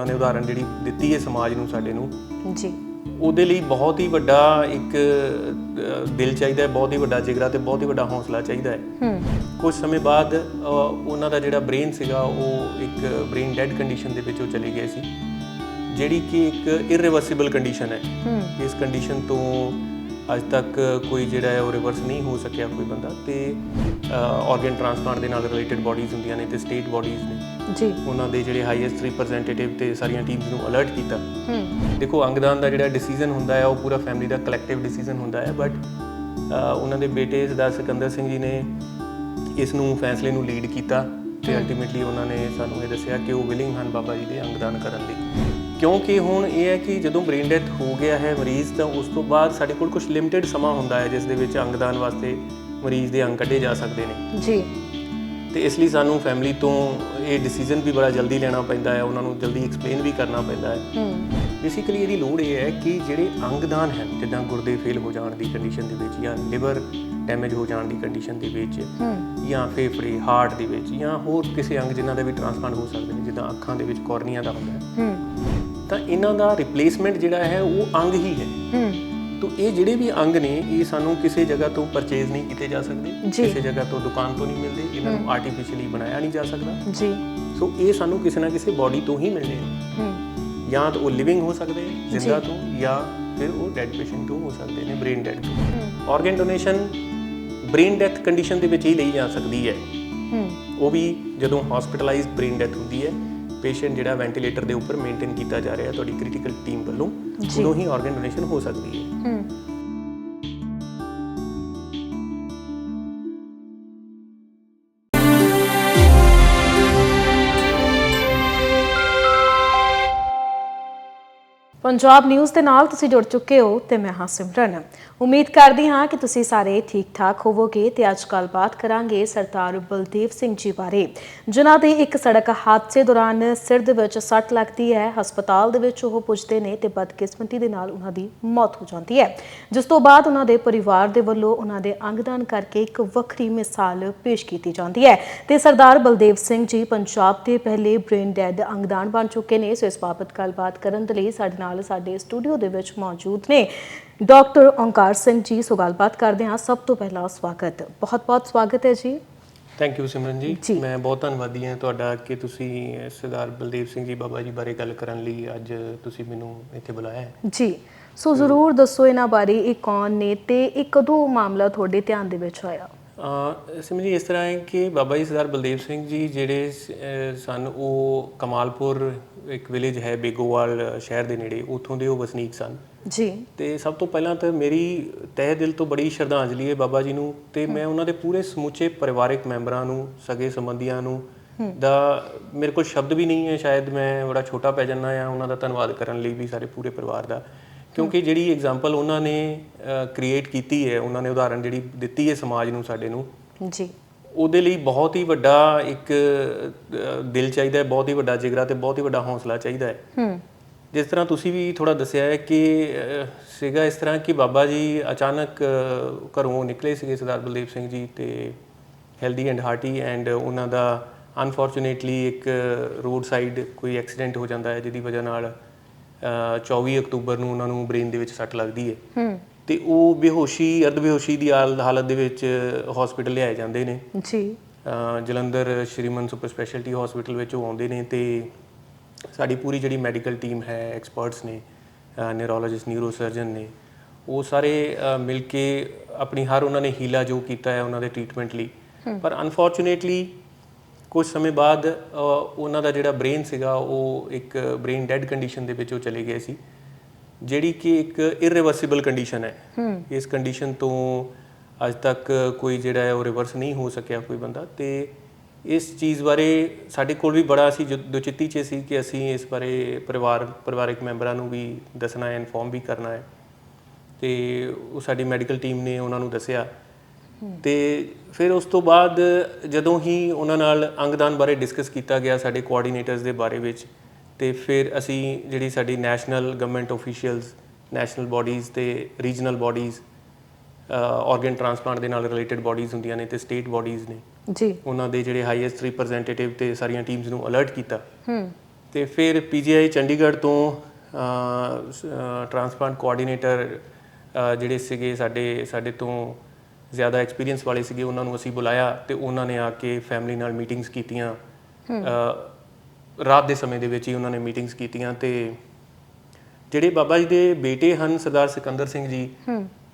ਉਹਨਾਂ ਨੇ ਉਦਾਹਰਨ ਜਿਹੜੀ ਦਿੱਤੀ ਹੈ ਸਮਾਜ ਨੂੰ ਸਾਡੇ ਨੂੰ। ਜੀ। ਉਹਦੇ ਲਈ ਬਹੁਤ ਹੀ ਵੱਡਾ ਇੱਕ ਦਿਲ ਚਾਹੀਦਾ ਹੈ ਬਹੁਤ ਹੀ ਵੱਡਾ ਜਿਗਰਾ ਤੇ ਬਹੁਤ ਹੀ ਵੱਡਾ ਹੌਸਲਾ ਚਾਹੀਦਾ ਹੈ। ਹੂੰ। ਕੁਝ ਸਮੇਂ ਬਾਅਦ ਉਹਨਾਂ ਦਾ ਜਿਹੜਾ ਬ੍ਰੇਨ ਸੀਗਾ ਉਹ ਇੱਕ ਬ੍ਰੇਨ ਡੈਡ ਕੰਡੀਸ਼ਨ ਦੇ ਵਿੱਚ ਉਹ ਚਲੇ ਗਏ ਸੀ। ਜਿਹੜੀ ਕਿ ਇੱਕ ਇਰਰਿਵਰਸੀਬਲ ਕੰਡੀਸ਼ਨ ਹੈ। ਹੂੰ। ਇਸ ਕੰਡੀਸ਼ਨ ਤੋਂ ਅੱਜ ਤੱਕ ਕੋਈ ਜਿਹੜਾ ਹੈ ਉਹ ਰਿਵਰਸ ਨਹੀਂ ਹੋ ਸਕਿਆ ਕੋਈ ਬੰਦਾ ਤੇ ਆਰਗਨ ਟ੍ਰਾਂਸਪਲਾਂਟ ਦੇ ਨਾਲ ਰਿਲੇਟਡ ਬਾਡੀਜ਼ ਹੁੰਦੀਆਂ ਨੇ ਤੇ ਸਟੇਟ ਬਾਡੀਜ਼ ਨੇ। ਜੀ। ਉਹਨਾਂ ਦੇ ਜਿਹੜੇ ਹਾਈਐਸਟ ਰਿਪਰੈਜ਼ੈਂਟੇਟਿਵ ਤੇ ਸਾਰੀਆਂ ਟੀਮਸ ਨੂੰ ਅਲਰਟ ਕੀਤਾ। ਹੂੰ। ਦੇਖੋ ਅੰਗਦਾਨ ਦਾ ਜਿਹੜਾ ਡਿਸੀਜਨ ਹੁੰਦਾ ਹੈ ਉਹ ਪੂਰਾ ਫੈਮਿਲੀ ਦਾ ਕਲੈਕਟਿਵ ਡਿਸੀਜਨ ਹੁੰਦਾ ਹੈ ਬਟ ਉਹਨਾਂ ਦੇ ਬੇਟੇ ਸਰਦਾਰ ਸਿਕੰਦਰ ਸਿੰਘ ਜੀ ਨੇ ਇਸ ਨੂੰ ਫੈਸਲੇ ਨੂੰ ਲੀਡ ਕੀਤਾ ਤੇ ਅਲਟੀਮੇਟਲੀ ਉਹਨਾਂ ਨੇ ਸਾਨੂੰ ਇਹ ਦੱਸਿਆ ਕਿ ਉਹ ਵਿਲਿੰਗ ਹਨ ਬਾਬਾ ਜੀ ਦੇ ਅੰਗਦਾਨ ਕਰਨ ਲਈ। ਕਿਉਂਕਿ ਹੁਣ ਇਹ ਹੈ ਕਿ ਜਦੋਂ ਬ੍ਰੇਨ ਡੈਥ ਹੋ ਗਿਆ ਹੈ ਮਰੀਜ਼ ਤਾਂ ਉਸ ਤੋਂ ਬਾਅਦ ਸਾਡੇ ਕੋਲ ਕੁਝ ਲਿਮਟਿਡ ਸਮਾਂ ਹੁੰਦਾ ਹੈ ਜਿਸ ਦੇ ਵਿੱਚ ਅੰਗਦਾਨ ਵਾਸਤੇ ਮਰੀਜ਼ ਦੇ ਅੰਗ ਕੱਢੇ ਜਾ ਸਕਦੇ ਨੇ। ਜੀ। ਤੇ ਇਸ ਲਈ ਸਾਨੂੰ ਫੈਮਿਲੀ ਤੋਂ ਇਹ ਡਿਸੀਜਨ ਵੀ ਬੜਾ ਜਲਦੀ ਲੈਣਾ ਪੈਂਦਾ ਹੈ ਉਹਨਾਂ ਨੂੰ ਜਲਦੀ ਐਕਸਪਲੇਨ ਵੀ ਕਰਨਾ ਪੈਂਦਾ ਹੈ। ਹੂੰ। ਬੇਸਿਕਲੀ ਇਹਦੀ ਲੋੜ ਇਹ ਹੈ ਕਿ ਜਿਹੜੇ ਅੰਗਦਾਨ ਹਨ ਜਿੱਦਾਂ ਗੁਰਦੇ ਫੇਲ ਹੋ ਜਾਣ ਦੀ ਕੰਡੀਸ਼ਨ ਦੇ ਵਿੱਚ ਜਾਂ ਲਿਵਰ ਡੈਮੇਜ ਹੋ ਜਾਣ ਦੀ ਕੰਡੀਸ਼ਨ ਦੇ ਵਿੱਚ ਹੂੰ। ਜਾਂ ਫੇਫੜੇ ਹਾਰਟ ਦੇ ਵਿੱਚ ਜਾਂ ਹੋਰ ਕਿਸੇ ਅੰਗ ਜਿਨ੍ਹਾਂ ਦਾ ਵੀ ਟ੍ਰਾਂਸਪਲਾਂਟ ਹੋ ਸਕਦੇ ਨੇ ਜਿੱਦਾਂ ਅੱਖਾਂ ਦੇ ਵਿੱਚ ਕੋਰਨੀਆ ਦਾ ਹੁੰਦਾ ਹੈ। ਹੂੰ। ਤਾਂ ਇਹਨਾਂ ਦਾ ਰਿਪਲੇਸਮੈਂਟ ਜਿਹੜਾ ਹੈ ਉਹ ਅੰਗ ਹੀ ਹੈ। ਹੂੰ। ਤੋ ਇਹ ਜਿਹੜੇ ਵੀ ਅੰਗ ਨੇ ਇਹ ਸਾਨੂੰ ਕਿਸੇ ਜਗ੍ਹਾ ਤੋਂ ਪਰਚੇਜ਼ ਨਹੀਂ ਕੀਤੇ ਜਾ ਸਕਦੇ। ਕਿਸੇ ਜਗ੍ਹਾ ਤੋਂ ਦੁਕਾਨ ਤੋਂ ਨਹੀਂ ਮਿਲਦੇ। ਇਹਨਾਂ ਨੂੰ ਆਰਟੀਫੀਸ਼ੀਅਲੀ ਬਣਾਇਆ ਨਹੀਂ ਜਾ ਸਕਦਾ। ਜੀ। ਸੋ ਇਹ ਸਾਨੂੰ ਕਿਸੇ ਨਾ ਕਿਸੇ ਬਾਡੀ ਤੋਂ ਹੀ ਮਿਲਣੇ ਨੇ। ਹੂੰ। ਜਾਂ ਤਾਂ ਉਹ ਲਿਵਿੰਗ ਹੋ ਸਕਦੇ ਜ਼ਿੰਦਾ ਤੋਂ ਜਾਂ ਫਿਰ ਉਹ ਡੈਡ ਪੇਸ਼ੈਂਟ ਤੋਂ ਹੋ ਸਕਦੇ ਨੇ brain dead organ donation brain death condition ਦੇ ਵਿੱਚ ਹੀ ਲਈ ਜਾ ਸਕਦੀ ਹੈ। ਹੂੰ। ਉਹ ਵੀ ਜਦੋਂ ਹਸਪੀਟਲਾਈਜ਼ਡ ਬ੍ਰੇਨ ਡੈਥ ਹੁੰਦੀ ਹੈ ਪੇਸ਼ੈਂਟ ਜਿਹੜਾ ਵੈਂਟੀਲੇਟਰ ਦੇ ਉੱਪਰ ਮੇਨਟੇਨ ਕੀਤਾ ਜਾ ਰਿਹਾ ਤੁਹਾਡੀ ਕ੍ਰਿਟੀਕਲ ਟੀਮ ਵੱਲੋਂ। ਉਦੋਂ ਹੀ ਆਰਗਨ ਡੋਨੇਸ਼ਨ ਹੋ ਸਕਦੀ ਹੈ ਪੰਜਾਬ ਨਿਊਜ਼ ਦੇ ਨਾਲ ਤੁਸੀਂ ਜੁੜ ਚੁੱਕੇ ਹੋ ਤੇ ਮੈਂ ਹਾਂ ਸਿਮਰਨ। ਉਮੀਦ ਕਰਦੀ ਹਾਂ ਕਿ ਤੁਸੀਂ ਸਾਰੇ ਠੀਕ ਠਾਕ ਹੋਵੋਗੇ ਤੇ ਅੱਜ ਗੱਲਬਾਤ ਕਰਾਂਗੇ ਸਰਦਾਰ ਬਲਦੇਵ ਸਿੰਘ ਜੀ ਬਾਰੇ, ਜਿਨ੍ਹਾਂ ਦੇ ਇੱਕ ਸੜਕ ਹਾਦਸੇ ਦੌਰਾਨ ਸਿਰ ਦੇ ਵਿੱਚ ਸੱਟ ਲੱਗਦੀ ਹੈ, ਹਸਪਤਾਲ ਦੇ ਵਿੱਚ ਉਹ ਪੁੱਜਦੇ ਨੇ ਤੇ ਬਦਕਿਸਮਤੀ ਦੇ ਨਾਲ ਉਹਨਾਂ ਦੀ ਮੌਤ ਹੋ ਜਾਂਦੀ ਹੈ। ਜਿਸ ਤੋਂ ਬਾਅਦ ਉਹਨਾਂ ਦੇ ਪਰਿਵਾਰ ਦੇ ਵੱਲੋਂ ਉਹਨਾਂ ਦੇ ਅੰਗਦਾਨ ਕਰਕੇ ਇੱਕ ਵੱਖਰੀ ਮਿਸਾਲ ਪੇਸ਼ ਕੀਤੀ ਜਾਂਦੀ ਹੈ ਤੇ ਸਰਦਾਰ ਬਲਦੇਵ ਸਿੰਘ ਜੀ ਪੰਜਾਬ ਦੇ ਪਹਿਲੇ ਬ੍ਰੇਨ ਡੈਡ ਅੰਗਦਾਨ ਬਣ ਚੁੱਕੇ ਨੇ, ਸੋ ਇਸ ਬਾਬਤ ਗੱਲਬਾਤ ਕਰਨ ਦੇ ਲਈ ਸਾਡੇ ਨਾਲ ਸਾਡੇ ਸਟੂਡੀਓ ਦੇ ਵਿੱਚ ਮੌਜੂਦ ਨੇ ਡਾਕਟਰ ਓਂਕਾਰ ਸਿੰਘ ਜੀ। ਸੋ ਗੱਲਬਾਤ ਕਰਦੇ ਹਾਂ। ਸਭ ਤੋਂ ਪਹਿਲਾਂ ਸਵਾਗਤ। ਬਹੁਤ-ਬਹੁਤ ਸਵਾਗਤ ਹੈ ਜੀ। ਥੈਂਕ ਯੂ ਸਿਮਰਨ ਜੀ। ਜੀ। ਮੈਂ ਬਹੁਤ ਧੰਨਵਾਦੀ ਹਾਂ ਤੁਹਾਡਾ ਕਿ ਤੁਸੀਂ ਸਰਦਾਰ ਬਲਦੇਵ ਸਿੰਘ ਜੀ ਬਾਬਾ ਜੀ ਬਾਰੇ ਗੱਲ ਕਰਨ ਲਈ ਅੱਜ ਤੁਸੀਂ ਮੈਨੂੰ ਇੱਥੇ ਬੁਲਾਇਆ ਹੈ। ਜੀ। ਸੋ ਜ਼ਰੂਰ ਦੱਸੋ ਇਹਨਾਂ ਬਾਰੇ ਇਹ ਕੌਣ ਨੇ ਤੇ ਇਹ ਕਦੋਂ ਮਾਮਲਾ ਤੁਹਾਡੇ ਧਿਆਨ ਦੇ ਵਿੱਚ ਆਇਆ? ਅਹ ਸਿਮਰਨ ਜੀ ਇਸ ਤਰ੍ਹਾਂ ਹੈ ਕਿ ਬਾਬਾ ਜੀ ਸਰਦਾਰ ਬਲਦੇਵ ਸਿੰਘ ਜੀ ਜਿਹੜੇ ਸਨ ਉਹ ਕਮਾਲਪੁਰ ਇੱਕ ਵਿਲੇਜ ਹੈ ਬੇਗੋਵਾਲ ਸ਼ਹਿਰ ਦੇ ਨੇੜੇ ਉੱਥੋਂ ਦੇ ਉਹ ਵਸਨੀਕ ਸਨ। ਜੀ। ਤੇ ਸਭ ਤੋਂ ਪਹਿਲਾਂ ਤਾਂ ਮੇਰੀ ਤਹਿ ਦਿਲ ਤੋਂ ਬੜੀ ਸ਼ਰਧਾਂਜਲੀ ਹੈ ਬਾਬਾ ਜੀ ਨੂੰ ਤੇ ਮੈਂ ਉਹਨਾਂ ਦੇ ਪੂਰੇ ਸਮੁੱਚੇ ਪਰਿਵਾਰਕ ਮੈਂਬਰਾਂ ਨੂੰ ਸਗੇ ਸੰਬੰਧੀਆਂ ਨੂੰ ਦਾ ਮੇਰੇ ਕੋਲ ਸ਼ਬਦ ਵੀ ਨਹੀਂ ਹੈ ਸ਼ਾਇਦ ਮੈਂ ਬੜਾ ਛੋਟਾ ਪੈ ਜਾਣਾ ਆ ਉਹਨਾਂ ਦਾ ਧੰਨਵਾਦ ਕਰਨ ਲਈ ਵੀ ਸਾਰੇ ਪੂਰੇ ਪਰਿਵਾਰ ਦਾ। ਕਿਉਂਕਿ ਜਿਹੜੀ ਐਗਜ਼ਾਮਪਲ ਉਹਨਾਂ ਨੇ ਕ੍ਰੀਏਟ ਕੀਤੀ ਹੈ ਉਹਨਾਂ ਨੇ ਉਦਾਹਰਨ ਜਿਹੜੀ ਦਿੱਤੀ ਹੈ ਸਮਾਜ ਨੂੰ ਸਾਡੇ ਨੂੰ ਜੀ। ਉਹਦੇ ਲਈ ਬਹੁਤ ਹੀ ਵੱਡਾ ਇੱਕ ਦਿਲ ਚਾਹੀਦਾ ਹੈ ਬਹੁਤ ਹੀ ਵੱਡਾ ਜਿਗਰਾ ਤੇ ਬਹੁਤ ਹੀ ਵੱਡਾ ਹੌਸਲਾ ਚਾਹੀਦਾ ਹੈ। ਹੂੰ। ਜਿਸ ਤਰ੍ਹਾਂ ਤੁਸੀਂ ਵੀ ਥੋੜਾ ਦੱਸਿਆ ਹੈ ਕਿ ਸੀਗਾ ਇਸ ਤਰ੍ਹਾਂ ਕਿ ਬਾਬਾ ਜੀ ਅਚਾਨਕ ਘਰੋਂ ਨਿਕਲੇ ਸੀਗੇ ਸਰਦਾਰ ਬਲਦੇਵ ਸਿੰਘ ਜੀ ਤੇ ਹੈਲਦੀ ਐਂਡ ਹਾਰਟੀ ਐਂਡ ਉਹਨਾਂ ਦਾ ਅਨਫੋਰਚੂਨੇਟਲੀ ਇੱਕ ਰੋਡ ਸਾਈਡ ਕੋਈ ਐਕਸੀਡੈਂਟ ਹੋ ਜਾਂਦਾ ਹੈ ਜਿਹਦੀ ਵਜ੍ਹਾ ਨਾਲ 24 ਅਕਤੂਬਰ ਨੂੰ ਉਹਨਾਂ ਨੂੰ ਬ੍ਰੇਨ ਦੇ ਵਿੱਚ ਸੱਟ ਲੱਗਦੀ ਹੈ। ਹੂੰ। ਤੇ ਉਹ ਬੇਹੋਸ਼ੀ ਅਰਧ ਬੇਹੋਸ਼ੀ ਦੀ ਹਾਲ- ਹਾਲਤ ਦੇ ਵਿੱਚ ਹਸਪੀਟਲ ਲਿਆਏ ਜਾਂਦੇ ਨੇ। ਜੀ। Jalandhar Shriman super speciality hospital ਵਿੱਚ ਉਹ ਆਉਂਦੇ ਨੇ ਤੇ ਸਾਡੀ ਪੂਰੀ ਜਿਹੜੀ ਮੈਡੀਕਲ ਟੀਮ ਹੈ ਐਕਸਪਰਟਸ ਨੇ ਨਿਊਰੋਲੋਜਿਸਟ ਨਿਊਰੋ ਸਰਜਨ ਨੇ ਉਹ ਸਾਰੇ ਮਿਲ ਕੇ ਆਪਣੀ ਹਰ ਉਹਨਾਂ ਨੇ ਹੀਲਾ ਜੋ ਕੀਤਾ ਹੈ ਉਹਨਾਂ ਦੇ ਟ੍ਰੀਟਮੈਂਟ ਲਈ। ਪਰ ਅਨਫੋਰਚੂਨੇਟਲੀ ਕੁਝ ਸਮੇਂ ਬਾਅਦ ਉਹਨਾਂ ਦਾ ਜਿਹੜਾ ਬ੍ਰੇਨ ਸੀਗਾ ਉਹ ਇੱਕ ਬ੍ਰੇਨ ਡੈਡ ਕੰਡੀਸ਼ਨ ਦੇ ਵਿੱਚ ਉਹ ਚਲੇ ਗਏ ਸੀ ਜਿਹੜੀ ਕਿ ਇੱਕ ਇਰਰਿਵਰਸੀਬਲ ਕੰਡੀਸ਼ਨ ਹੈ। ਇਸ ਕੰਡੀਸ਼ਨ ਤੋਂ ਅੱਜ ਤੱਕ ਕੋਈ ਜਿਹੜਾ ਹੈ ਉਹ ਰਿਵਰਸ ਨਹੀਂ ਹੋ ਸਕਿਆ ਕੋਈ ਬੰਦਾ ਤੇ ਇਸ ਚੀਜ਼ ਬਾਰੇ ਸਾਡੇ ਕੋਲ ਵੀ ਬੜਾ ਅਸੀਂ ਜੋ- ਦੁਚਿੱਤੀ ਚ ਸੀ ਕਿ ਅਸੀਂ ਇਸ ਬਾਰੇ ਪਰਿਵਾਰ ਪਰਿਵਾਰਕ ਮੈਂਬਰਾਂ ਨੂੰ ਵੀ ਦੱਸਣਾ ਹੈ ਇਨਫੋਰਮ ਵੀ ਕਰਨਾ ਹੈ। ਤੇ ਉਹ ਸਾਡੀ ਮੈਡੀਕਲ ਟੀਮ ਨੇ ਉਹਨਾਂ ਨੂੰ ਦੱਸਿਆ ਤੇ ਫਿਰ ਉਸ ਤੋਂ ਬਾਅਦ ਜਦੋਂ ਹੀ ਉਹਨਾਂ ਨਾਲ ਅੰਗਦਾਨ ਬਾਰੇ ਡਿਸਕਸ ਕੀਤਾ ਗਿਆ ਸਾਡੇ ਕੋਆਰਡੀਨੇਟਰਸ ਦੇ ਬਾਰੇ ਵਿੱਚ ਤੇ ਫਿਰ ਅਸੀਂ ਜਿਹੜੀ ਸਾਡੀ national government officials national bodies ਤੇ ਰੀਜਨਲ ਬਾਡੀਜ਼ ਆਰਗਨ ਟ੍ਰਾਂਸਪਲਾਂਟ ਦੇ ਨਾਲ ਰਿਲੇਟਡ ਬਾਡੀਜ਼ ਹੁੰਦੀਆਂ ਨੇ ਤੇ ਸਟੇਟ ਬਾਡੀਜ਼ ਨੇ ਜੀ। ਉਹਨਾਂ ਦੇ ਜਿਹੜੇ ਹਾਈਐਸਟ ਰਿਪਰੈਜ਼ੈਂਟੇਟਿਵ ਤੇ ਸਾਰੀਆਂ ਟੀਮਸ ਨੂੰ ਅਲਰਟ ਕੀਤਾ। ਹੂੰ। ਤੇ ਫਿਰ ਪੀਜੀਆਈ ਚੰਡੀਗੜ੍ਹ ਤੋਂ ਟ੍ਰਾਂਸਪਲਾਂਟ ਕੋਆਰਡੀਨੇਟਰ ਜਿਹੜੇ ਸੀਗੇ ਸਾਡੇ ਸਾਡੇ ਤੋਂ ਜ਼ਿਆਦਾ ਐਕਸਪੀਰੀਅੰਸ ਵਾਲੇ ਸੀਗੇ ਉਹਨਾਂ ਨੂੰ ਅਸੀਂ ਬੁਲਾਇਆ ਤੇ ਉਹਨਾਂ ਨੇ ਆ ਕੇ ਫੈਮਿਲੀ ਨਾਲ ਮੀਟਿੰਗਸ ਕੀਤੀਆਂ। ਰਾਤ ਦੇ ਸਮੇਂ ਦੇ ਵਿੱਚ ਹੀ ਉਹਨਾਂ ਨੇ ਮੀਟਿੰਗਸ ਕੀਤੀਆਂ ਤੇ ਜਿਹੜੇ ਬਾਬਾ ਜੀ ਦੇ ਬੇਟੇ ਹਨ ਸਰਦਾਰ ਸਿਕੰਦਰ ਸਿੰਘ ਜੀ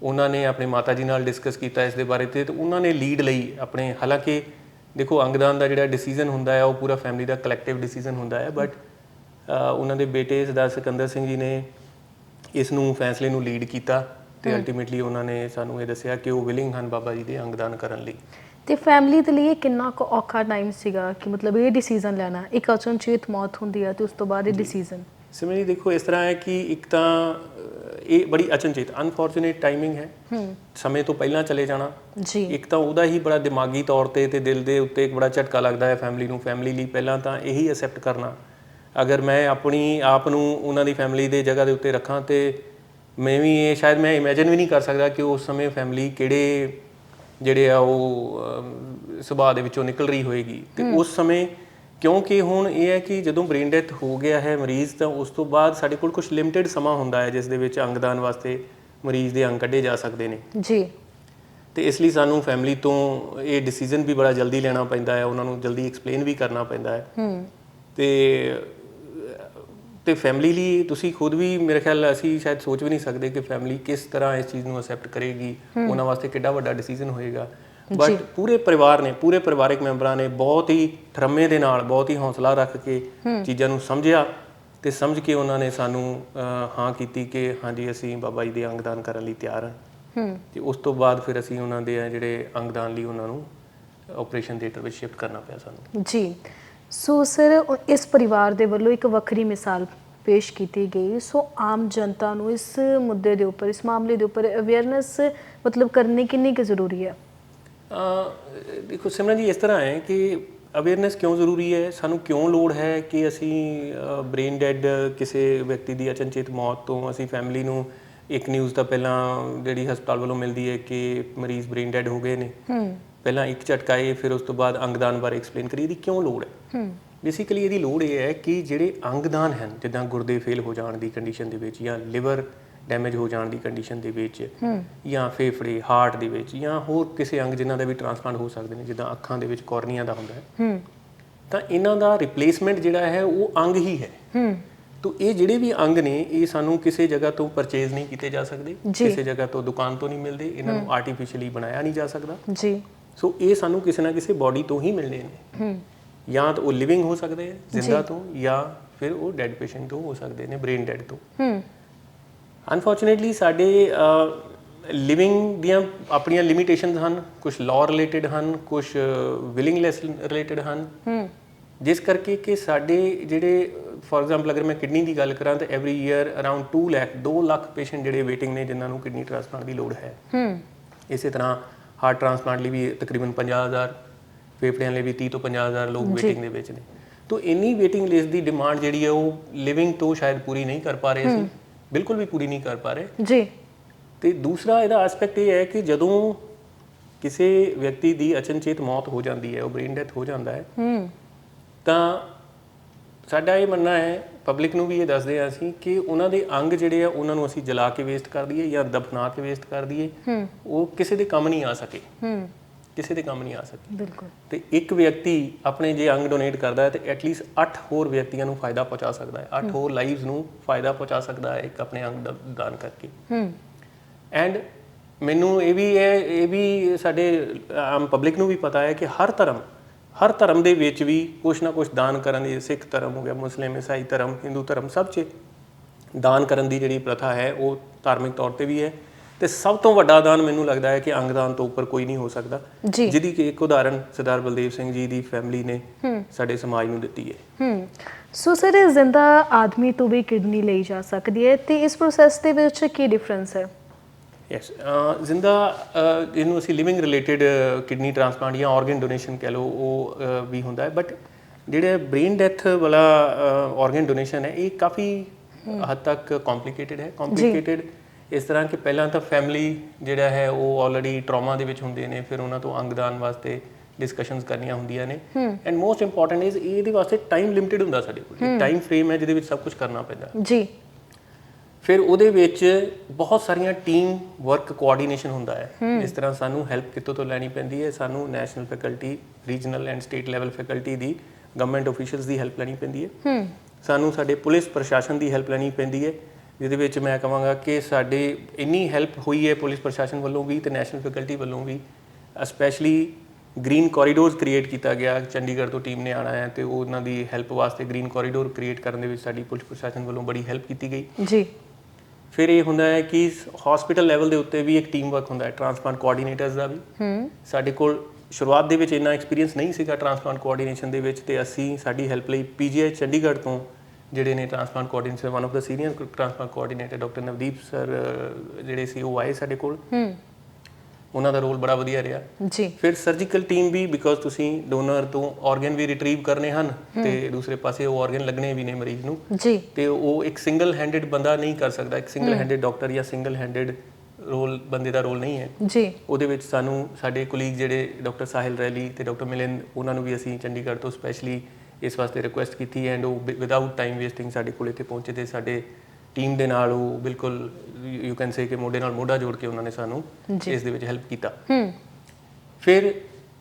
ਉਹਨਾਂ ਨੇ ਆਪਣੇ ਮਾਤਾ ਜੀ ਨਾਲ ਡਿਸਕਸ ਕੀਤਾ ਇਸ ਦੇ ਬਾਰੇ ਤੇ ਤੇ ਉਹਨਾਂ ਨੇ ਲੀਡ ਲਈ ਆਪਣੇ ਹਾਲਾਂਕਿ ਦੇਖੋ ਅੰਗਦਾਨ ਦਾ ਜਿਹੜਾ ਡਿਸੀਜਨ ਹੁੰਦਾ ਹੈ ਉਹ ਪੂਰਾ ਫੈਮਿਲੀ ਦਾ ਕਲੈਕਟਿਵ ਡਿਸੀਜਨ ਹੁੰਦਾ ਹੈ ਬਟ ਉਹਨਾਂ ਦੇ ਬੇਟੇ ਸਰਦਾਰ ਸਿਕੰਦਰ ਸਿੰਘ ਜੀ ਨੇ ਇਸ ਨੂੰ ਫੈਸਲੇ ਨੂੰ ਲੀਡ ਕੀਤਾ। ਤੇ ਅਲਟੀਮੇਟਲੀ ਉਹਨਾਂ ਨੇ ਸਾਨੂੰ ਇਹ ਦੱਸਿਆ ਕਿ ਉਹ ਵਿਲਿੰਗ ਹਨ ਬਾਬਾ ਜੀ ਦੇ ਅੰਗਦਾਨ ਕਰਨ ਲਈ। ਤੇ ਫੈਮਿਲੀ ਦੇ ਲਈ ਕਿੰਨਾ ਕੁ ਔਖਾ ਟਾਈਮ ਸੀਗਾ ਕਿ ਮਤਲਬ ਇਹ ਡਿਸੀਜਨ ਲੈਣਾ ਇੱਕ ਅਚਨਚੇਤ ਮੌਤ ਹੁੰਦੀ ਹੈ ਤੇ ਉਸ ਤੋਂ ਬਾਅਦ ਇਹ ਡਿਸੀਜਨ ਸਿਮਰਨੀ ਦੇਖੋ ਇਸ ਤਰ੍ਹਾਂ ਹੈ ਕਿ ਇੱਕ ਤਾਂ ਇਹ ਬੜੀ ਅਚਨਚੇਤ ਅਨਫੋਰਚੂਨੇਟ ਟਾਈਮਿੰਗ ਹੈ। ਸਮੇਂ ਤੋਂ ਪਹਿਲਾਂ ਚਲੇ ਜਾਣਾ। ਜੀ। ਇੱਕ ਤਾਂ ਉਹਦਾ ਹੀ ਬੜਾ ਦਿਮਾਗੀ ਤੌਰ ਤੇ ਤੇ ਦਿਲ ਦੇ ਉੱਤੇ ਇੱਕ ਬੜਾ ਝਟਕਾ ਲੱਗਦਾ ਹੈ ਫੈਮਿਲੀ ਨੂੰ। ਫੈਮਿਲੀ ਲਈ ਪਹਿਲਾਂ ਤਾਂ ਇਹੀ ਅਸੈਪਟ ਕਰਨਾ। ਅਗਰ ਮੈਂ ਆਪਣੀ ਆਪ ਨੂੰ ਉਹਨਾਂ ਦੀ ਫੈਮਿਲੀ ਦੇ ਜਗ੍ਹਾ ਦੇ ਉੱਤੇ ਰੱਖਾਂ ਤੇ ਮੈਂ ਵੀ ਇਹ ਸ਼ਾਇਦ ਮੈਂ ਇਮੇਜਿਨ ਵੀ ਨਹੀਂ ਕਰ ਸਕਦਾ ਕਿ ਉਸ ਸਮੇਂ ਫੈਮਿਲੀ ਕਿਹੜੇ ਜਿਹੜੇ ਆ ਉਹ ਸੁਭਾਅ ਦੇ ਵਿੱਚੋਂ ਨਿਕਲ ਰਹੀ ਹੋਏਗੀ। ਤੇ ਉਸ ਸਮੇਂ ਕਿਉਂਕਿ ਹੁਣ ਇਹ ਹੈ ਕਿ ਜਦੋਂ ਬ੍ਰੇਨ ਡੈਥ ਹੋ ਗਿਆ ਹੈ ਮਰੀਜ਼ ਤਾਂ ਉਸ ਤੋਂ ਬਾਅਦ ਸਾਡੇ ਕੋਲ ਕੁਝ ਲਿਮਟਿਡ ਸਮਾਂ ਹੁੰਦਾ ਹੈ ਜਿਸ ਦੇ ਵਿੱਚ ਅੰਗਦਾਨ ਵਾਸਤੇ ਮਰੀਜ਼ ਦੇ ਅੰਗ ਕੱਢੇ ਜਾ ਸਕਦੇ ਨੇ। ਜੀ। ਤੇ ਇਸ ਲਈ ਸਾਨੂੰ ਫੈਮਿਲੀ ਤੋਂ ਇਹ ਡਿਸੀਜਨ ਵੀ ਬੜਾ ਜਲਦੀ ਲੈਣਾ ਪੈਂਦਾ ਹੈ ਉਹਨਾਂ ਨੂੰ ਜਲਦੀ ਐਕਸਪਲੇਨ ਵੀ ਕਰਨਾ ਪੈਂਦਾ ਹੈ। ਹੂੰ। ਤੇ ਤੇ ਫੈਮਿਲੀ ਲਈ ਤੁਸੀਂ ਖੁਦ ਵੀ ਮੇਰੇ ਖਿਆਲ ਅਸੀਂ ਸ਼ਾਇਦ ਸੋਚ ਵੀ ਨਹੀਂ ਸਕਦੇ ਕਿ ਫੈਮਿਲੀ ਕਿਸ ਤਰ੍ਹਾਂ ਇਸ ਚੀਜ਼ ਨੂੰ ਅਸੈਪਟ ਕਰੇਗੀ ਉਹਨਾਂ ਵਾਸਤੇ ਕਿੱਡਾ ਵੱਡਾ ਡਿਸੀਜਨ ਹੋਏਗਾ। ਬਟ ਪੂਰੇ ਪਰਿਵਾਰ ਨੇ ਪੂਰੇ ਪਰਿਵਾਰਕ ਮੈਂਬਰਾਂ ਨੇ ਬਹੁਤ ਹੀ ਠਰਮੇ ਦੇ ਨਾਲ ਬਹੁਤ ਹੀ ਹੌਸਲਾ ਰੱਖ ਕੇ ਚੀਜ਼ਾਂ ਨੂੰ ਸਮਝਿਆ ਤੇ ਸਮਝ ਕੇ ਉਹਨਾਂ ਨੇ ਸਾਨੂੰ ਹਾਂ ਕੀਤੀ ਕਿ ਹਾਂਜੀ ਅਸੀਂ ਬਾਬਾ ਜੀ ਦੇ ਅੰਗਦਾਨ ਕਰਨ ਲਈ ਤਿਆਰ ਹਾਂ। ਹੂੰ। ਤੇ ਉਸ ਤੋਂ ਬਾਅਦ ਫਿਰ ਅਸੀਂ ਉਹਨਾਂ ਦੇ ਜਿਹੜੇ ਅੰਗਦਾਨ ਲਈ ਉਹਨਾਂ ਨੂੰ ਆਪਰੇਸ਼ਨ ਥੀਏਟਰ ਵਿੱਚ ਸ਼ਿਫਟ ਕਰਨਾ ਪਿਆ ਸਾਨੂੰ। ਜੀ। ਸੋ ਸਰ ਇਸ ਪਰਿਵਾਰ ਦੇ ਵੱਲੋਂ ਇੱਕ ਵੱਖਰੀ ਮਿਸਾਲ ਪੇਸ਼ ਕੀਤੀ ਗਈ। ਸੋ ਆਮ ਜਨਤਾ ਨੂੰ ਇਸ ਮੁੱਦੇ ਦੇ ਉੱਪਰ ਇਸ ਮਾਮਲੇ ਦੇ ਉੱਪਰ ਅਵੇਅਰਨੈਸ ਮਤਲਬ ਕਰਨੀ ਕਿੰਨੀ ਕੁ ਜ਼ਰੂਰੀ ਹੈ? ਦੇਖੋ ਸਿਮਰਨ ਜੀ ਇਸ ਤਰ੍ਹਾਂ ਹੈ ਕਿ ਅਵੇਅਰਨੈਸ ਕਿਉਂ ਜ਼ਰੂਰੀ ਹੈ? ਸਾਨੂੰ ਕਿਉਂ ਲੋੜ ਹੈ ਕਿ ਅਸੀਂ ਬ੍ਰੇਨ ਡੈਡ ਕਿਸੇ ਵਿਅਕਤੀ ਦੀ ਅਚਨਚੇਤ ਮੌਤ ਤੋਂ ਅਸੀਂ ਫੈਮਿਲੀ ਨੂੰ ਇੱਕ ਨਿਊਜ਼ ਤਾਂ ਪਹਿਲਾਂ ਜਿਹੜੀ ਹਸਪਤਾਲ ਵੱਲੋਂ ਮਿਲਦੀ ਹੈ ਕਿ ਮਰੀਜ਼ ਬ੍ਰੇਨ ਡੈਡ ਹੋ ਗਏ ਨੇ। ਹੂੰ। ਪਹਿਲਾਂ ਇੱਕ ਝਟਕਾਏ ਫਿਰ ਉਸ ਤੋਂ ਬਾਅਦ ਅੰਗਦਾਨ ਬਾਰੇ ਐਕਸਪਲੇਨ ਕਰੀ ਇਹਦੀ ਕਿਉਂ ਲੋੜ ਹੈ? ਹੂੰ। ਬੇਸਿਕਲੀ ਇਹਦੀ ਲੋੜ ਇਹ ਹੈ ਕਿ ਜਿਹੜੇ ਅੰਗਦਾਨ ਹਨ ਜਿੱਦਾਂ ਗੁਰਦੇ ਫੇਲ ਹੋ ਜਾਣ ਦੀ ਕੰਡੀਸ਼ਨ ਦੇ ਵਿੱਚ ਜਾਂ ਲਿਵਰ ਡੈਮੇਜ ਹੋ ਜਾਣ ਦੀ ਕੰਡੀਸ਼ਨ ਦੇ ਵਿੱਚ ਜਾਂ ਫੇਫੜੇ ਹਾਰਟ ਦੇ ਵਿੱਚ ਜਾਂ ਹੋਰ ਕਿਸੇ ਅੰਗ ਜਿਨ੍ਹਾਂ ਦਾ ਵੀ ਟ੍ਰਾਂਸਪਲਾਂਟ ਹੋ ਸਕਦੇ ਨੇ ਜਿੱਦਾਂ ਅੱਖਾਂ ਦੇ ਵਿੱਚ ਕੋਰਨੀਆ ਦਾ ਹੁੰਦਾ ਹੈ। ਹੂੰ। ਤਾਂ ਇਹਨਾਂ ਦਾ ਰਿਪਲੇਸਮੈਂਟ ਜਿਹੜਾ ਹੈ ਉਹ ਅੰਗ ਹੀ ਹੈ। ਹੂੰ। ਤੋ ਇਹ ਜਿਹੜੇ ਵੀ ਅੰਗ ਨੇ ਇਹ ਸਾਨੂੰ ਕਿਸੇ ਜਗ੍ਹਾ ਤੋਂ ਪਰਚੇਜ਼ ਨਹੀਂ ਕੀਤੇ ਜਾ ਸਕਦੇ। ਕਿਸੇ ਜਗ੍ਹਾ ਤੋਂ ਦੁਕਾਨ ਤੋਂ ਨਹੀਂ ਮਿਲਦੇ ਇਹਨਾਂ ਨੂੰ ਆਰਟੀਫੀਸ਼ੀਅਲੀ ਬਣਾਇਆ ਨਹੀਂ ਜਾ ਸਕਦਾ। ਜੀ। ਸੋ ਇਹ ਸਾਨੂੰ ਕਿਸੇ ਨਾ ਕਿਸੇ ਬਾਡੀ ਤੋਂ ਹੀ ਮਿਲਣੇ ਨੇ। ਹੂੰ। ਜਾਂ ਤਾਂ ਉਹ ਲਿਵਿੰਗ ਹੋ ਸਕਦੇ ਹੈ ਜ਼ਿੰਦਾ ਤੋਂ ਜਾਂ ਫਿਰ ਉਹ ਡੈਡ ਪੇਸ਼ੈਂਟ ਤੋਂ ਹੋ ਸਕਦੇ ਨੇ ਬ੍ਰੇਨ ਡੈਡ ਤੋਂ। ਹੂੰ। ਅਨਫੋਰਚੂਨੇਟਲੀ ਸਾਡੇ ਲਿਵਿੰਗ ਦੀਆਂ ਆਪਣੀਆਂ ਲਿਮਿਟੇਸ਼ਨਸ ਹਨ ਕੁਝ ਲਾਅ ਰਿਲੇਟਡ ਹਨ ਕੁਝ ਵਿਲਿੰਗਲੈਸ ਰਿਲੇਟਡ ਹਨ। ਹੂੰ। ਜਿਸ ਕਰਕੇ ਕਿ ਸਾਡੇ ਜਿਹੜੇ ਫੋਰ ਐਗਜ਼ਾਮਪਲ ਅਗਰ ਮੈਂ ਕਿਡਨੀ ਦੀ ਗੱਲ ਕਰਾਂ ਤਾਂ every year around 2 lakh 2 lakh patient ਜਿਹੜੇ ਵੇਟਿੰਗ ਨੇ ਜਿਨ੍ਹਾਂ ਨੂੰ ਕਿਡਨੀ ਟ੍ਰਾਂਸਪਲਾਂਟ ਦੀ ਲੋੜ ਹੈ। ਹੂੰ। ਇਸੇ ਤਰ੍ਹਾਂ ਹਾਰਟ ਟ੍ਰਾਂਸਪਲਾਂਟ ਲਈ ਵੀ ਤਕਰੀਬਨ 50000 ਫੇਫੜਿਆਂ ਲਈ ਵੀ 30 ਤੋਂ 50000 ਲੋਕ ਵੇਟਿੰਗ ਦੇ ਵਿੱਚ ਨੇ। ਤੋਂ ਇੰਨੀ ਵੇਟਿੰਗ ਲਿਸਟ ਦੀ ਡਿਮਾਂਡ ਜਿਹੜੀ ਹੈ ਉਹ ਲਿਵਿੰਗ ਤੋਂ ਸ਼ਾਇਦ ਪੂਰੀ ਨਹੀਂ ਕਰ ਪਾ ਰਹੇ ਸੀ ਬਿਲਕੁਲ ਵੀ ਪੂਰੀ ਨਹੀਂ ਕਰ ਪਾ ਰਹੇ। ਜੀ। ਤੇ ਦੂਸਰਾ ਇਹਦਾ ਐਸਪੈਕਟ ਇਹ ਹੈ ਕਿ ਜਦੋਂ ਕਿਸੇ ਵਿਅਕਤੀ ਦੀ ਅਚਨਚੇਤ ਮੌਤ ਹੋ ਜਾਂਦੀ ਹੈ ਉਹ ਬ੍ਰੇਨ ਡੈਥ ਹੋ ਜਾਂਦਾ ਹੈ ਹੂੰ। ਤਾਂ ਸਾਡਾ ਇਹ ਮੰਨਣਾ ਹੈ ਪਬਲਿਕ ਨੂੰ ਵੀ ਇਹ ਦੱਸਦੇ ਆ ਅਸੀਂ ਕਿ ਉਹਨਾਂ ਦੇ ਅੰਗ ਜਿਹੜੇ ਆ ਉਹਨਾਂ ਨੂੰ ਅਸੀਂ ਜਲਾ ਕੇ ਵੇਸਟ ਕਰ ਦਈਏ ਜਾਂ ਦਫਨਾ ਕੇ ਵੇਸਟ ਕਰ ਦਈਏ ਉਹ ਕਿਸੇ ਦੇ ਕੰਮ ਨਹੀਂ ਆ ਸਕੇ। ਹੂੰ। ਕਿਸੇ ਦੇ ਕੰਮ ਨਹੀਂ ਆ ਸਕੇ। ਬਿਲਕੁਲ। ਤੇ ਇੱਕ ਵਿਅਕਤੀ ਆਪਣੇ ਜੇ ਅੰਗ ਡੋਨੇਟ ਕਰਦਾ ਹੈ ਤੇ ਐਟਲੀਸਟ 8 ਹੋਰ ਵਿਅਕਤੀਆਂ ਨੂੰ ਫਾਇਦਾ ਪਹੁੰਚਾ ਸਕਦਾ ਹੈ। 8 ਹੋਰ ਲਾਈਵਸ ਨੂੰ ਫਾਇਦਾ ਪਹੁੰਚਾ ਸਕਦਾ ਹੈ ਇੱਕ ਆਪਣੇ ਅੰਗ ਦਾ ਦਾਨ ਕਰਕੇ। ਹੂੰ। ਐਂਡ ਮੈਨੂੰ ਇਹ ਵੀ ਹੈ ਇਹ ਵੀ ਸਾਡੇ ਆਮ ਪਬਲਿਕ ਨੂੰ ਵੀ ਪਤਾ ਹੈ ਕਿ ਹਰ ਧਰਮ ਹਰ ਧਰਮ ਦੇ ਵਿੱਚ ਵੀ ਕੁਛ ਨਾ ਕੁਛ ਦਾਨ ਕਰਨ ਦੀ ਸਿੱਖ ਧਰਮ ਹੋ ਗਿਆ ਮੁਸਲਿਮ ਈਸਾਈ ਧਰਮ ਹਿੰਦੂ ਧਰਮ ਸਭ 'ਚ ਦਾਨ ਕਰਨ ਦੀ ਜਿਹੜੀ ਪ੍ਰਥਾ ਹੈ ਉਹ ਧਾਰਮਿਕ ਤੌਰ ਤੇ ਵੀ ਹੈ। ਤੇ ਸਭ ਤੋਂ ਵੱਡਾ ਦਾਨ ਮੈਨੂੰ ਲੱਗਦਾ ਹੈ ਕਿ ਅੰਗਦਾਨ ਤੋਂ ਉੱਪਰ ਕੋਈ ਨਹੀਂ ਹੋ ਸਕਦਾ। ਜਿਹਦੀ ਕਿ ਇੱਕ ਉਦਾਹਰਣ ਸਰਦਾਰ ਬਲਦੇਵ ਸਿੰਘ ਜੀ ਦੀ ਫੈਮਿਲੀ ਨੇ ਸਾਡੇ ਸਮਾਜ ਨੂੰ ਦਿੱਤੀ ਹੈ। ਹੂੰ। ਸੋ ਸਰ ਜ਼ਿੰਦਾ ਆਦਮੀ ਤੋਂ ਵੀ ਕਿਡਨੀ ਲਈ ਜਾ ਸਕਦੀ ਹੈ ਤੇ ਇਸ ਪ੍ਰੋਸੈਸ ਦੇ ਵਿੱਚ ਕੀ ਡਿਫਰੈਂਸ ਹੈ? ਯੈਸ ਜ਼ਿੰਦਾ ਇਹਨੂੰ ਅਸੀਂ ਲਿਵਿੰਗ ਰਿਲੇਟਡ ਕਿਡਨੀ ਟ੍ਰਾਂਸਪਲਾਂਟ ਜਾਂ ਆਰਗਨ ਡੋਨੇਸ਼ਨ ਕਹਿ ਲਓ ਉਹ ਅਹ, ਵੀ ਹੁੰਦਾ ਹੈ। ਬਟ ਜਿਹੜੇ ਬ੍ਰੇਨ ਡੈਥ ਵਾਲਾ ਆਰਗਨ ਡੋਨੇਸ਼ਨ ਹੈ ਇਹ ਕਾਫੀ ਹੱਦ ਤੱਕ ਕੰਪਲਿਕੇਟਿਡ ਹੈ। ਕੰਪਲਿਕੇਟਿਡ ਇਸ ਤਰ੍ਹਾਂ ਕਿ ਪਹਿਲਾਂ ਤਾਂ ਫੈਮਿਲੀ ਜਿਹੜਾ ਹੈ ਉਹ ਆਲਰੇਡੀ ਟਰਾਮਾ ਦੇ ਵਿੱਚ ਹੁੰਦੇ ਨੇ ਫਿਰ ਉਹਨਾਂ ਤੋਂ ਅੰਗਦਾਨ ਵਾਸਤੇ ਡਿਸਕਸ਼ਨਸ ਕਰਨੀਆਂ ਹੁੰਦੀਆਂ ਨੇ। ਐਂਡ ਮੋਸਟ ਇੰਪੋਰਟੈਂਟ ਇਜ਼ ਇਹਦੇ ਵਾਸਤੇ ਟਾਈਮ ਲਿਮਿਟਿਡ ਹੁੰਦਾ ਸਾਡੇ ਕੋਲ। ਟਾਈਮ ਫਰੇਮ ਹੈ ਜਿਹਦੇ ਵਿੱਚ ਸਭ ਕੁਝ ਕਰਨਾ ਪੈਂਦਾ। ਜੀ। ਫਿਰ ਉਹਦੇ ਵਿੱਚ ਬਹੁਤ ਸਾਰੀਆਂ ਟੀਮ ਵਰਕ ਕੋਆਰਡੀਨੇਸ਼ਨ ਹੁੰਦਾ ਹੈ। ਇਸ ਤਰ੍ਹਾਂ ਸਾਨੂੰ ਹੈਲਪ ਕਿੱਥੋਂ ਤੋਂ ਲੈਣੀ ਪੈਂਦੀ ਹੈ? ਸਾਨੂੰ national faculty regional and state level faculty the government officials ਦੀ ਹੈਲਪ ਲੈਣੀ ਪੈਂਦੀ ਹੈ। ਸਾਨੂੰ ਸਾਡੇ ਪੁਲਿਸ ਪ੍ਰਸ਼ਾਸਨ ਦੀ ਹੈਲਪ ਲੈਣੀ ਪੈਂਦੀ ਹੈ। ਜਿਹਦੇ ਵਿੱਚ ਮੈਂ ਕਹਾਂਗਾ ਕਿ ਸਾਡੇ ਇੰਨੀ ਹੈਲਪ ਹੋਈ ਹੈ ਪੁਲਿਸ ਪ੍ਰਸ਼ਾਸਨ ਵੱਲੋਂ ਵੀ ਤੇ ਨੈਸ਼ਨਲ ਫੈਕਲਟੀ ਵੱਲੋਂ ਵੀ। ਸਪੈਸ਼ਲੀ ਗ੍ਰੀਨ ਕੋਰੀਡੋਰਸ ਕ੍ਰੀਏਟ ਕੀਤਾ ਗਿਆ। ਚੰਡੀਗੜ੍ਹ ਤੋਂ ਟੀਮ ਨੇ ਆਣਾ ਹੈ ਤੇ ਉਹ ਉਹਨਾਂ ਦੀ ਹੈਲਪ ਵਾਸਤੇ ਗ੍ਰੀਨ ਕੋਰੀਡੋਰ ਕ੍ਰੀਏਟ ਕਰਨ ਦੇ ਵਿੱਚ ਸਾਡੀ ਪੁਲਿਸ ਪ੍ਰਸ਼ਾਸਨ ਵੱਲੋਂ ਬੜੀ ਹੈਲਪ ਕੀਤੀ ਗਈ। ਜੀ। ਫਿਰ ਇਹ ਹੁੰਦਾ ਹੈ ਕਿ ਹਸਪੀਟਲ ਲੈਵਲ ਦੇ ਉੱਤੇ ਵੀ ਇੱਕ ਟੀਮ ਵਰਕ ਹੁੰਦਾ ਹੈ ਟ੍ਰਾਂਸਪਲਾਂਟ ਕੋਆਰਡੀਨੇਟਰਸ ਦਾ ਵੀ। ਹੂੰ। ਸਾਡੇ ਕੋਲ ਸ਼ੁਰੂਆਤ ਦੇ ਵਿੱਚ ਇੰਨਾ ਐਕਸਪੀਰੀਅੰਸ ਨਹੀਂ ਸੀਗਾ ਟ੍ਰਾਂਸਪਲਾਂਟ ਕੋਆਰਡੀਨੇਸ਼ਨ ਦੇ ਵਿੱਚ ਤੇ ਅਸੀਂ ਸਾਡੀ ਹੈਲਪ ਲਈ ਪੀਜੀਆਈ ਚੰਡੀਗੜ੍ਹ ਤੋਂ ਜਿਹੜੇ ਨੇ transplant coordinator one of the senior transplant coordinator doctor Navdeep sir ਜਿਹੜੇ ਸੀ ਉਹ ਆਏ ਸਾਡੇ ਕੋਲ। ਹੂੰ। ਉਹਨਾਂ ਦਾ ਰੋਲ ਬੜਾ ਵਧੀਆ ਰਿਹਾ। ਜੀ। ਫਿਰ ਸਰਜੀਕਲ ਟੀਮ ਵੀ ਬਿਕੋਜ਼ ਤੁਸੀਂ ਡੋਨਰ ਤੋਂ ਆਰਗਨ ਵੀ ਰਿਟਰੀਵ ਕਰਨੇ ਹਨ ਤੇ ਦੂਸਰੇ ਪਾਸੇ ਉਹ ਆਰਗਨ ਲੱਗਣੇ ਵੀ ਨੇ ਮਰੀਜ਼ ਨੂੰ। ਜੀ। ਤੇ ਉਹ ਇੱਕ ਸਿੰਗਲ ਹੈਂਡਡ ਬੰਦਾ ਨਹੀਂ ਕਰ ਸਕਦਾ ਇੱਕ ਸਿੰਗਲ ਹੈਂਡਡ ਡਾਕਟਰ ਜਾਂ ਸਿੰਗਲ ਹੈਂਡਡ ਰੋਲ ਬੰਦੇ ਦਾ ਰੋਲ ਨਹੀਂ ਹੈ। ਜੀ। ਉਹਦੇ ਵਿੱਚ ਸਾਨੂੰ ਸਾਡੇ ਕੁਲੀਗ ਜਿਹੜੇ ਡਾਕਟਰ ਸਾਹਿਲ ਰੈਲੀ ਤੇ ਡਾਕਟਰ ਮਿਲਿੰਦ ਉਹਨਾਂ ਨੂੰ ਵੀ ਅਸੀਂ ਚੰਡੀਗੜ੍ਹ ਤੋਂ ਸਪੈਸ਼ਲੀ ਇਸ ਵਾਸਤੇ ਰਿਕੁਐਸਟ ਕੀਤੀ ਐਂਡ ਉਹ ਵਿਦਆਊਟ ਟਾਈਮ ਵੇਸਟਿੰਗ ਸਾਡੇ ਕੋਲ ਇੱਥੇ ਪਹੁੰਚੇ ਤੇ ਸਾਡੇ ਟੀਮ ਦੇ ਨਾਲ ਉਹ ਬਿਲਕੁਲ ਯੂ ਕੈਨ ਸੇ ਕਿ ਮੋਢੇ ਨਾਲ ਮੋਢਾ ਜੋੜ ਕੇ ਉਹਨਾਂ ਨੇ ਸਾਨੂੰ ਇਸ ਦੇ ਵਿੱਚ ਹੈਲਪ ਕੀਤਾ। ਹੂੰ। ਫਿਰ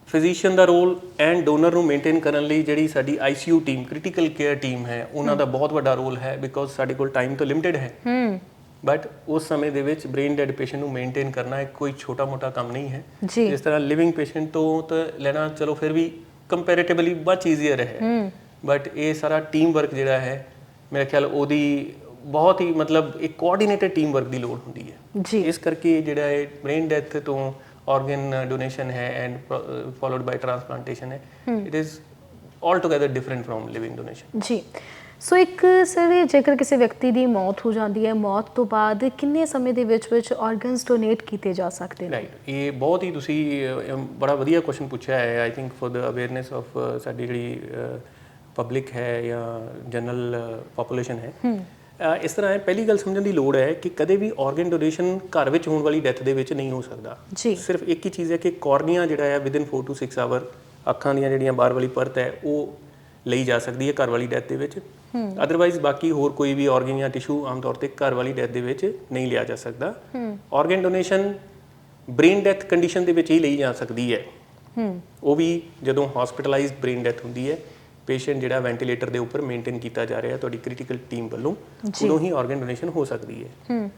ਫਿਜ਼ੀਸ਼ੀਅਨ ਦਾ ਰੋਲ ਐਂਡ ਡੋਨਰ ਨੂੰ ਮੇਨਟੇਨ ਕਰਨ ਲਈ ਜਿਹੜੀ ਸਾਡੀ ICU team critical care team ਹੈ ਉਹਨਾਂ ਦਾ ਬਹੁਤ ਵੱਡਾ ਰੋਲ ਹੈ ਬਿਕੋਜ਼ ਸਾਡੇ ਕੋਲ ਟਾਈਮ ਤਾਂ ਲਿਮਿਟਿਡ ਹੈ। ਹੂੰ। ਬਟ ਉਸ ਸਮੇਂ ਦੇ ਵਿੱਚ ਬ੍ਰੇਨ ਡੈਡ ਪੇਸ਼ੈਂਟ ਨੂੰ ਮੇਨਟੇਨ ਕਰਨਾ ਇੱਕ ਕੋਈ ਛੋਟਾ-ਮੋਟਾ ਕੰਮ ਨਹੀਂ ਹੈ। ਜਿਸ ਤਰ੍ਹਾਂ ਲਿਵਿੰਗ ਪੇਸ਼ੈਂਟ ਤੋਂ ਤਾਂ ਲੈਣਾ ਚਲੋ ਫਿਰ ਵੀ ਕੰਪੈਰੀਟਿਵਲੀ ਬਹੁਤ ਈਜ਼ੀਅਰ ਹੈ। ਹੂੰ। ਬਟ ਇਹ ਸਾਰਾ ਟੀਮ ਵਰਕ ਜਿਹੜਾ ਹੈ ਮੇਰੇ ਖਿਆਲ ਉਹਦੀ ਬਹੁਤ ਹੀ ਮਤਲਬ ਇੱਕ ਕੋਆਰਡੀਨੇਟਡ ਟੀਮ ਵਰਕ ਦੀ ਲੋੜ ਹੁੰਦੀ ਹੈ। ਜੀ। ਇਸ ਕਰਕੇ ਜਿਹੜਾ ਇਹ ਬ੍ਰੇਨ ਡੈਥ ਤੋਂ ਆਰਗਨ ਡੋਨੇਸ਼ਨ ਹੈ ਐਂਡ ਫਾਲੋਡ ਬਾਈ ਟ੍ਰਾਂਸਪਲਾਂਟੇਸ਼ਨ ਹੈ। It is all together different from living donation ਜੀ। ਸੋ ਇੱਕ ਸਰ ਜੇਕਰ ਕਿਸੇ ਵਿਅਕਤੀ ਦੀ ਮੌਤ ਹੋ ਜਾਂਦੀ ਹੈ ਮੌਤ ਤੋਂ ਬਾਅਦ ਕਿੰਨੇ ਸਮੇਂ ਦੇ ਵਿੱਚ ਵਿੱਚ ਆਰਗਨਸ ਡੋਨੇਟ ਕੀਤੇ ਜਾ ਸਕਦੇ ਨੇ? ਰਾਈਟ ਇਹ ਬਹੁਤ ਹੀ ਤੁਸੀਂ ਬੜਾ ਵਧੀਆ ਕੁਐਸਚਨ ਪੁੱਛਿਆ ਹੈ। I think for the awareness of ਸਾਡੀ ਜਿਹੜੀ ਪਬਲਿਕ ਹੈ ਜਾਂ ਜਨਰਲ ਪੋਪੂਲੇਸ਼ਨ ਹੈ। ਇਸ ਤਰ੍ਹਾਂ ਹੈ ਪਹਿਲੀ ਗੱਲ ਸਮਝਣ ਦੀ ਲੋੜ ਹੈ ਕਿ ਕਦੇ ਵੀ ਆਰਗਨ ਡੋਨੇਸ਼ਨ ਘਰ ਵਿੱਚ ਹੋਣ ਵਾਲੀ ਡੈਥ ਦੇ ਵਿੱਚ ਨਹੀਂ ਹੋ ਸਕਦਾ। ਜੀ। ਸਿਰਫ ਇੱਕ ਹੀ ਚੀਜ਼ ਹੈ ਕਿ ਕਾਰਨੀਆ ਜਿਹੜਾ ਹੈ ਵਿਦਿਨ 4 ਟੂ 6 ਆਵਰ ਅੱਖਾਂ ਦੀਆਂ ਜਿਹੜੀਆਂ ਬਾਹਰ ਵਾਲੀ ਪਰਤ ਹੈ ਉਹ ਲਈ ਜਾ ਸਕਦੀ ਹੈ ਘਰ ਵਾਲੀ ਡੈਥ ਦੇ ਵਿੱਚ। ਅਦਰਵਾਈਜ਼ ਬਾਕੀ ਹੋਰ ਕੋਈ ਵੀ ਆਰਗਨ ਜਾਂ ਟਿਸ਼ੂ ਆਮ ਤੌਰ ਤੇ ਘਰ ਵਾਲੀ ਡੈਥ ਦੇ ਵਿੱਚ ਨਹੀਂ ਲਿਆ ਜਾ ਸਕਦਾ। Organ donation brain death condition ਦੇ ਵਿੱਚ ਹੀ ਲਈ ਜਾ ਸਕਦੀ ਹੈ। ਹੂੰ। ਉਹ ਵੀ ਜਦੋਂ ਹਸਪੀਟਲਾਈਜ਼ਡ ਬ੍ਰੇਨ ਡੈਥ ਹੁੰਦੀ ਹੈ ਪੇਸ਼ੈਂਟ ਜਿਹੜਾ ਵੈਂਟੀਲੇਟਰ ਦੇ ਉੱਪਰ ਮੇਨਟੇਨ ਕੀਤਾ ਜਾ ਰਿਹਾ ਤੁਹਾਡੀ ਕ੍ਰਿਟੀਕਲ ਟੀਮ ਵੱਲੋਂ ਉਦੋਂ ਹੀ ਆਰਗਨ ਡੋਨੇਸ਼ਨ ਹੋ ਸਕਦੀ ਹੈ। ਹੂੰ।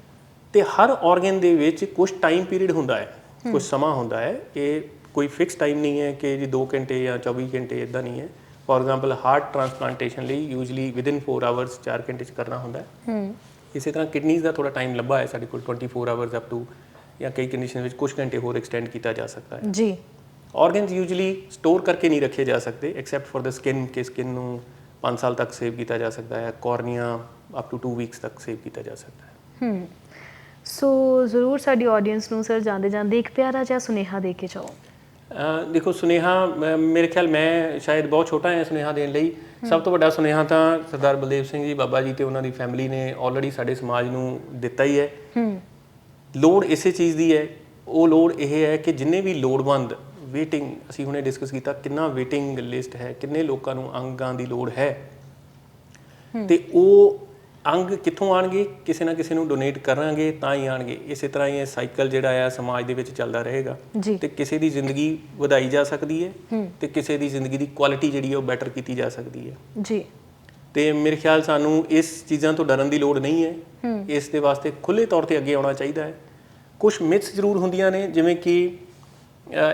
ਤੇ ਹਰ ਆਰਗਨ ਦੇ ਵਿੱਚ ਕੁਝ ਟਾਈਮ ਪੀਰੀਅਡ ਹੁੰਦਾ ਹੈ ਕੁਝ ਸਮਾਂ ਹੁੰਦਾ ਹੈ ਇਹ ਕੋਈ ਫਿਕਸ ਟਾਈਮ ਨਹੀਂ ਹੈ ਕਿ ਜੀ 2 ਘੰਟੇ ਜਾਂ 24 ਘੰਟੇ ਇਦਾਂ ਨਹੀਂ ਹੈ। ਫੋਰ ਐਗਜ਼ਾਮਪਲ ਹਾਰਟ ਟ੍ਰਾਂਸਪਲਾਂਟੇਸ਼ਨ ਲਈ ਯੂਜੂਲੀ ਵਿਦਿਨ 4 ਆਵਰਸ 4 ਘੰਟੇ ਚ ਕਰਨਾ ਹੁੰਦਾ ਹੈ। ਹੂੰ। ਇਸੇ ਤਰ੍ਹਾਂ ਕਿਡਨੀਜ਼ ਦਾ ਥੋੜਾ ਟਾਈਮ ਲੱਭਾ ਹੈ ਸਾਡੇ ਕੋਲ 24 ਆਵਰਸ ਅਪ ਟੂ ਜਾਂ ਕਈ ਕੰਡੀਸ਼ਨ ਵਿੱਚ ਕੁਝ ਘੰਟੇ ਹੋਰ ਐਕਸਟੈਂਡ ਕੀਤਾ ਜਾ ਸਕਦਾ ਹੈ। ਜੀ। ऑर्गन्स यूजली स्टोर करके नहीं रखे जा सकते एक्सेप्ट फॉर द स्किन के स्किन ਨੂੰ 5 ਸਾਲ ਤੱਕ ਸੇਵ ਕੀਤਾ ਜਾ ਸਕਦਾ ਹੈ। ਕੋਰਨੀਆ ਅਪ ਟੂ 2 ਵੀਕਸ ਤੱਕ ਸੇਵ ਕੀਤਾ ਜਾ ਸਕਦਾ ਹੈ। ਹਮ ਸੋ ਜ਼ਰੂਰ ਸਾਡੀ ਆਡੀਅנס ਨੂੰ ਸਰ ਜਾਂਦੇ ਜਾਂਦੇ ਇੱਕ ਪਿਆਰਾ ਜਿਹਾ ਸੁਨੇਹਾ ਦੇ ਕੇ ਜਾਓ। ਦੇਖੋ ਸੁਨੇਹਾ ਮੇਰੇ ਖਿਆਲ ਮੈਂ ਸ਼ਾਇਦ ਬਹੁਤ ਛੋਟਾ ਹਾਂ ਸੁਨੇਹਾ ਦੇਣ ਲਈ। ਸਭ ਤੋਂ ਵੱਡਾ ਸੁਨੇਹਾ ਤਾਂ ਸਰਦਾਰ ਬਲਦੇਵ ਸਿੰਘ ਜੀ ਬਾਬਾ ਜੀ ਤੇ ਉਹਨਾਂ ਦੀ ਫੈਮਿਲੀ ਨੇ ਆਲਰੇਡੀ ਸਾਡੇ ਸਮਾਜ ਨੂੰ ਦਿੱਤਾ ਹੀ। ਹੈ। ਲੋੜ ਇਸੇ ਚੀਜ਼ ਦੀ ਹੈ। ਉਹ ਲੋੜ ਇਹ ਹੈ ਕਿ ਜਿੰਨੇ ਵੀ ਲੋੜਵੰਦ ਵੇਟਿੰਗ ਅਸੀਂ ਹੁਣੇ ਡਿਸਕਸ ਕੀਤਾ ਕਿੰਨਾ ਵੇਟਿੰਗ ਲਿਸਟ ਹੈ ਕਿੰਨੇ ਲੋਕਾਂ ਨੂੰ ਅੰਗਾਂ ਦੀ ਲੋੜ ਹੈ। ਤੇ ਉਹ ਅੰਗ ਕਿੱਥੋਂ ਆਣਗੇ? ਕਿਸੇ ਨਾ ਕਿਸੇ ਨੂੰ ਡੋਨੇਟ ਕਰਾਂਗੇ ਤਾਂ ਹੀ ਆਣਗੇ। ਇਸੇ ਤਰ੍ਹਾਂ ਹੀ ਇਹ ਸਾਈਕਲ ਜਿਹੜਾ ਆ ਸਮਾਜ ਦੇ ਵਿੱਚ ਚੱਲਦਾ ਰਹੇਗਾ। ਤੇ ਕਿਸੇ ਦੀ ਜ਼ਿੰਦਗੀ ਵਧਾਈ ਜਾ ਸਕਦੀ ਹੈ ਤੇ ਕਿਸੇ ਦੀ ਜ਼ਿੰਦਗੀ ਦੀ ਕੁਆਲਿਟੀ ਜਿਹੜੀ ਹੈ ਉਹ ਬੈਟਰ ਕੀਤੀ ਜਾ ਸਕਦੀ ਹੈ। ਜੀ। ਤੇ ਮੇਰੇ ਖਿਆਲ ਸਾਨੂੰ ਇਸ ਚੀਜ਼ਾਂ ਤੋਂ ਡਰਨ ਦੀ ਲੋੜ ਨਹੀਂ ਹੈ। ਇਸ ਦੇ ਵਾਸਤੇ ਖੁੱਲੇ ਤੌਰ ਤੇ ਅੱਗੇ ਆਉਣਾ ਚਾਹੀਦਾ ਹੈ। ਕੁਝ ਮਿਥਸ ਜ਼ਰੂਰ ਹੁੰਦੀਆਂ ਨੇ ਜਿਵੇਂ ਕਿ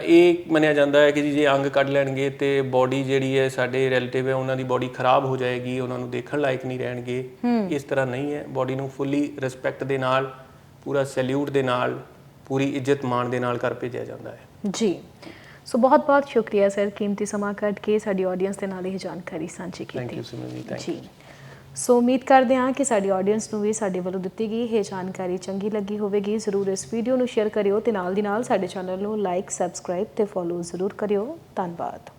ਇਹ ਮੰਨਿਆ ਜਾਂਦਾ ਹੈ ਕਿ ਜੀ ਜੇ ਅੰਗ ਕੱਢ ਲੈਣਗੇ ਤੇ ਬਾਡੀ ਜਿਹੜੀ ਹੈ ਸਾਡੇ ਰਿਲੇਟਿਵ ਹੈ ਉਹਨਾਂ ਦੀ ਬਾਡੀ ਖਰਾਬ ਹੋ ਜਾਏਗੀ ਉਹਨਾਂ ਨੂੰ ਦੇਖਣ ਲਾਇਕ ਨਹੀਂ ਰਹਿਣਗੇ। ਇਸ ਤਰ੍ਹਾਂ ਨਹੀਂ ਹੈ। ਬਾਡੀ ਨੂੰ ਫੁੱਲੀ ਰਿਸਪੈਕਟ ਦੇ ਨਾਲ ਪੂਰਾ ਸੈਲੂਟ ਦੇ ਨਾਲ ਪੂਰੀ ਇੱਜ਼ਤ ਮਾਣ ਦੇ ਨਾਲ ਘਰ ਭੇਜਿਆ ਜਾਂਦਾ ਹੈ। ਜੀ। ਸੋ ਬਹੁਤ ਬਹੁਤ ਸ਼ੁਕਰੀਆ ਸਰ ਕੀਮਤੀ ਸਮਾਂ ਕੱਢ ਕੇ ਸਾਡੀ ਆਡੀਅנס ਦੇ ਨਾਲ ਇਹ ਜਾਣਕਾਰੀ ਸਾਂਝੀ ਥੈਂਕ ਕੀਤੀ। ਯੂ ਸਿਮਰਨ ਜੀ ਥੈਂਕ ਜੀ। ਸੋ ਉਮੀਦ ਕਰਦੇ ਹਾਂ ਕਿ ਸਾਡੀ ਆਡੀਅנס ਨੂੰ ਵੀ ਸਾਡੇ ਵੱਲੋਂ ਦਿੱਤੀ ਗਈ ਇਹ ਜਾਣਕਾਰੀ ਚੰਗੀ ਲੱਗੀ ਹੋਵੇਗੀ ਜ਼ਰੂਰ ਇਸ ਵੀਡੀਓ ਨੂੰ ਸ਼ੇਅਰ ਕਰਿਓ ਤੇ ਨਾਲ ਦੀ ਨਾਲ ਸਾਡੇ ਚੈਨਲ ਨੂੰ ਲਾਈਕ ਸਬਸਕ੍ਰਾਈਬ ਤੇ ਫੋਲੋ ਜ਼ਰੂਰ ਕਰਿਓ ਧੰਨਵਾਦ